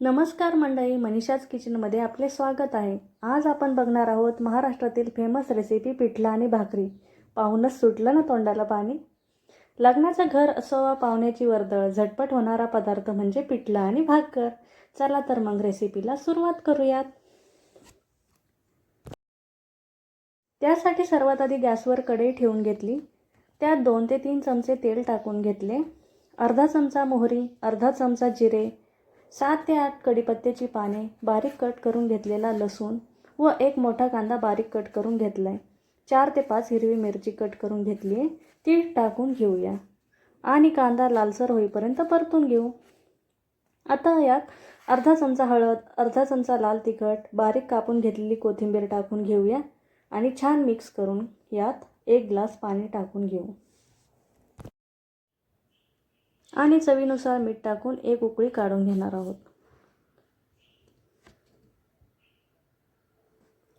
नमस्कार मंडळी मनीषाज किचनमध्ये आपले स्वागत आहे. आज आपण बघणार आहोत महाराष्ट्रातील फेमस रेसिपी पिठला आणि भाकरी. पाहूनच सुटलं ना तोंडाला पाणी? लग्नाचं घर असो वा पाहुण्याची वर्दळ झटपट होणारा पदार्थ म्हणजे पिठला आणि भाकर. चला तर मग रेसिपीला सुरुवात करूयात. त्यासाठी सर्वात आधी गॅसवर कढई ठेवून घेतली. त्यात दोन ते तीन चमचे तेल टाकून घेतले. अर्धा चमचा मोहरी अर्धा चमचा जिरे सात ते आठ कडीपत्त्याची पाने बारीक कट करून घेतलेला लसूण व एक मोठा कांदा बारीक कट करून घेतला आहे चार ते पाच हिरवी मिरची कट करून घेतली आहे. ती टाकून घेऊया. आणि कांदा लालसर होईपर्यंत परतून घेऊ. आता यात अर्धा चमचा हळद अर्धा चमचा लाल तिखट बारीक कापून घेतलेली कोथिंबीर टाकून घेऊया. आणि छान मिक्स करून यात एक ग्लास पाणी टाकून घेऊ. आणि चवीनुसार मीठ टाकून एक उकळी काढून घेणार आहोत.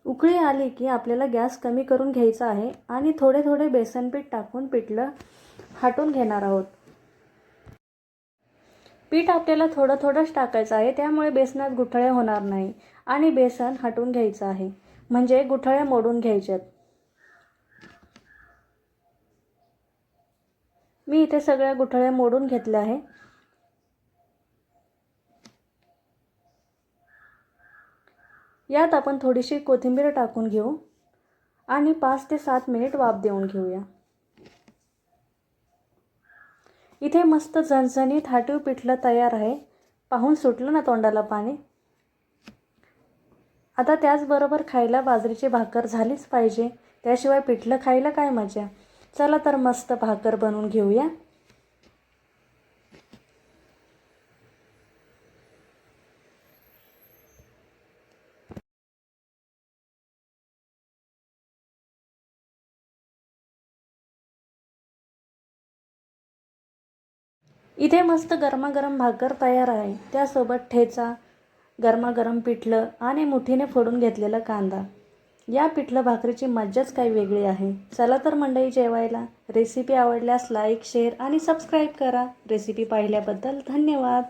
उकळी आली की आपल्याला गॅस कमी करून घ्यायचा आहे आणि थोडे थोडे बेसन पीठ टाकून पिठलं हाटून घेणार आहोत. पीठ आपल्याला थोडं थोडंच टाकायचं आहे त्यामुळे बेसनात गुठळ्या होणार नाही आणि बेसन हटून घ्यायचं आहे. म्हणजे गुठळ्या मोडून घ्यायच्यात मी इथे सगळ्या गुठळ्या मोडून घेतल्या आहे. यात आपण थोडीशी कोथिंबीर टाकून घेऊ आणि पाच ते सात मिनिट वाफ देऊन घेऊया. इथे मस्त झणझणीत हाटीव पिठलं तयार आहे. पाहून सुटलं ना तोंडाला पाणी? आता त्याचबरोबर खायला बाजरीची भाकर झालीच पाहिजे. त्याशिवाय पिठलं खायला काय मजा? चला तर मस्त भाकर बनवून घेऊया. इथे मस्त गरमागरम भाकर तयार आहे. त्यासोबत ठेचा गरमागरम पिठलं आणि मुठीने फोडून घेतलेला कांदा. या पिठलं भाकरीची मज्जाच काही वेगळी आहे. चला तर मंडई जेवायला. रेसिपी आवडल्यास लाईक शेअर आणि सबस्क्राईब करा. रेसिपी पाहिल्याबद्दल धन्यवाद.